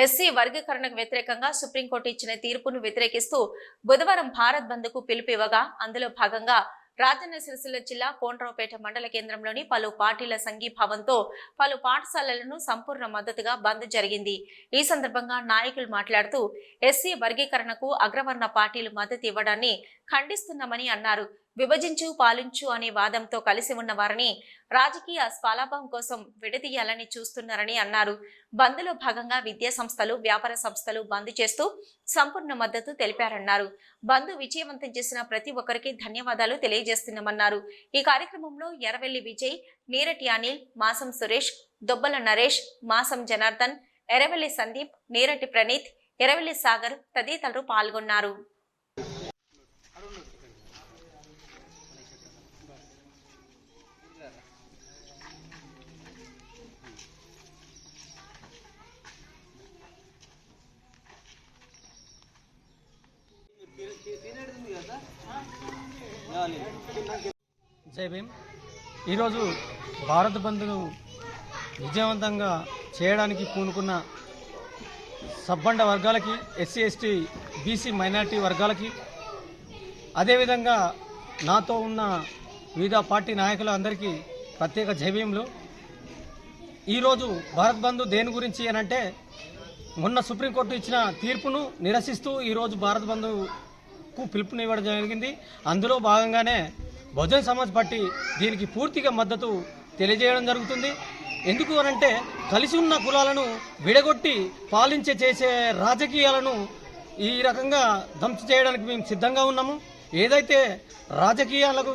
SC వర్గీకరణకు వ్యతిరేకంగా supreme court ఇచ్చిన తీర్పును వ్యతిరేకిస్తూ బుధవారం భారత్ బంద్కు పిలుపు ఇవ్వగా అందులో భాగంగా రాజన్న సిరిసిల్ల జిల్లా కోండ్రావుపేట మండల కేంద్రంలోని పలు పార్టీల సంఘీభావంతో పలు పాఠశాలలను సంపూర్ణ మద్దతుగా బంద్ జరిగింది. ఈ సందర్భంగా నాయకులు మాట్లాడుతూ ఎస్సీ వర్గీకరణకు అగ్రవర్ణ పార్టీలు మద్దతు ఇవ్వడాన్ని ఖండిస్తున్నామని అన్నారు. విభజించు పాలించు అనే వాదంతో కలిసి ఉన్న వారిని రాజకీయ స్వలాభం కోసం విడదీయాలని చూస్తున్నారని అన్నారు. బంద్లో భాగంగా విద్యా సంస్థలు వ్యాపార సంస్థలు బంద్ చేస్తూ సంపూర్ణ మద్దతు తెలిపారన్నారు. బంద్ విజయవంతం చేసిన ప్రతి ఒక్కరికి ధన్యవాదాలు తెలియజేస్తున్నామన్నారు. ఈ కార్యక్రమంలో ఎర్రవెల్లి విజయ్ నీరటి అనిల్ మాసం సురేష్ దొబ్బల నరేష్ మాసం జనార్దన్ ఎర్రవెల్లి సందీప్ నీరటి ప్రణీత్ ఎర్రవెల్లి సాగర్ తదితరులు పాల్గొన్నారు. జై భీమ్. ఈరోజు భారత్ బంద్ను విజయవంతంగా చేయడానికి పూనుకున్న సబ్బండ వర్గాలకి ఎస్సీ ఎస్టీ బీసీ మైనార్టీ వర్గాలకి అదేవిధంగా నాతో ఉన్న వివిధ పార్టీ నాయకులు అందరికీ ప్రత్యేక జై ఈరోజు భారత్ బంద్ దేని గురించి అనంటే మొన్న సుప్రీంకోర్టు ఇచ్చిన తీర్పును నిరసిస్తూ ఈరోజు భారత్ బంద్ పిలుపునివ్వడం జరిగింది. అందులో భాగంగానే బహుజన్ సమాజ్ పార్టీ దీనికి పూర్తిగా మద్దతు తెలియజేయడం జరుగుతుంది. ఎందుకు అనంటే కలిసి ఉన్న కులాలను విడగొట్టి పాలించే చేసే రాజకీయాలను ఈ రకంగా ధ్వంస చేయడానికి మేము సిద్ధంగా ఉన్నాము. ఏదైతే రాజకీయాలకు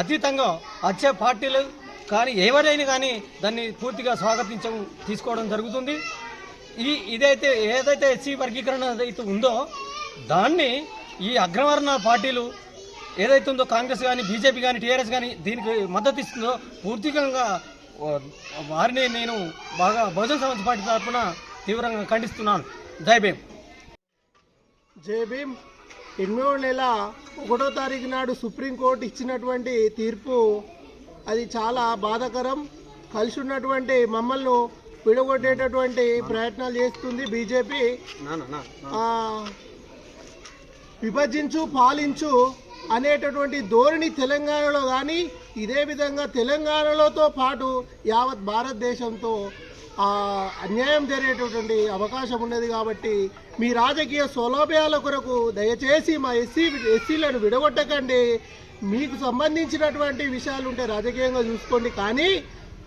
అతీతంగా వచ్చే పార్టీలు కానీ ఎవరైనా కానీ దాన్ని పూర్తిగా స్వాగతించడం తీసుకోవడం జరుగుతుంది. ఈ ఇదైతే ఏదైతే ఎస్సీ వర్గీకరణ అయితే ఉందో దాన్ని ఈ అగ్రవర్ణ పార్టీలు ఏదైతే ఉందో కాంగ్రెస్ కానీ బీజేపీ కానీ టీఆర్ఎస్ కానీ దీనికి మద్దతు ఇస్తుందో పూర్తికంగా వారిని నేను బాగా బహుజన సమాజ్ పార్టీ తరఫున తీవ్రంగా ఖండిస్తున్నాను. జై భీమ్. జై భీమ్. ఎనిమిదో నెల ఒకటో తారీఖు నాడు సుప్రీంకోర్టు ఇచ్చినటువంటి తీర్పు అది చాలా బాధాకరం. కలిసి ఉన్నటువంటి మమ్మల్ని విడగొట్టేటటువంటి ప్రయత్నాలు చేస్తుంది బీజేపీ. ఆ, విభజించు పాలించు అనేటటువంటి ధోరణి తెలంగాణలో కానీ ఇదే విధంగా తెలంగాణలోతో పాటు యావత్ భారతదేశంతో అన్యాయం జరిగేటటువంటి అవకాశం ఉన్నది కాబట్టి మీ రాజకీయ సౌలభ్యాల కొరకు దయచేసి మా ఎస్సీ ఎస్సీలను విడగొట్టకండి. మీకు సంబంధించినటువంటి విషయాలు ఉంటే రాజకీయంగా చూసుకోండి. కానీ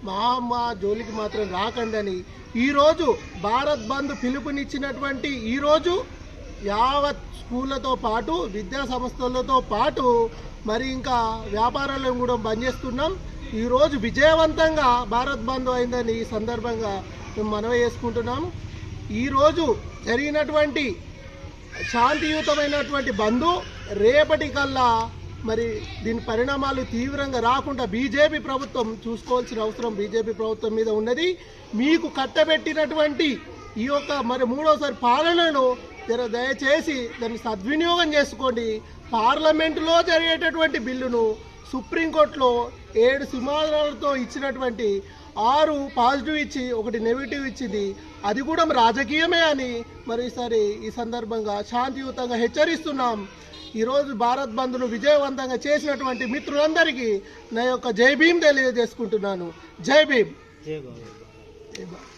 మా మా జోలికి మాత్రం రాకండి అని ఈరోజు భారత్ బంద్ పిలుపునిచ్చినటువంటి ఈరోజు యావత్ స్కూళ్ళతో పాటు విద్యా సంస్థలతో పాటు మరి ఇంకా వ్యాపారాలను కూడా బంద్ చేస్తున్నాం. ఈరోజు విజయవంతంగా భారత్ బంద్ అయిందని ఈ సందర్భంగా మేము మనవి చేసుకుంటున్నాం. ఈరోజు జరిగినటువంటి శాంతియుతమైనటువంటి బంధు రేపటి కల్లా మరి దీని పరిణామాలు తీవ్రంగా రాకుండా బీజేపీ ప్రభుత్వం చూసుకోవాల్సిన అవసరం బీజేపీ ప్రభుత్వం మీద ఉన్నది. మీకు కట్టబెట్టినటువంటి ఈ యొక్క మరి మూడోసారి పాలనను దయచేసి దాన్ని సద్వినియోగం చేసుకోండి. పార్లమెంటులో జరిగేటటువంటి బిల్లును సుప్రీంకోర్టులో ఏడు సింహాలతో ఇచ్చినటువంటి ఆరు పాజిటివ్ ఇచ్చి ఒకటి నెగిటివ్ ఇచ్చింది. అది కూడా రాజకీయమే అని మరి ఈసారి ఈ సందర్భంగా శాంతియుతంగా హెచ్చరిస్తున్నాం. ఈరోజు భారత్ బంద్ను విజయవంతంగా చేసినటువంటి మిత్రులందరికీ నా యొక్క జై భీమ్ తెలియజేసుకుంటున్నాను. జై భీమ్. జై భీమ్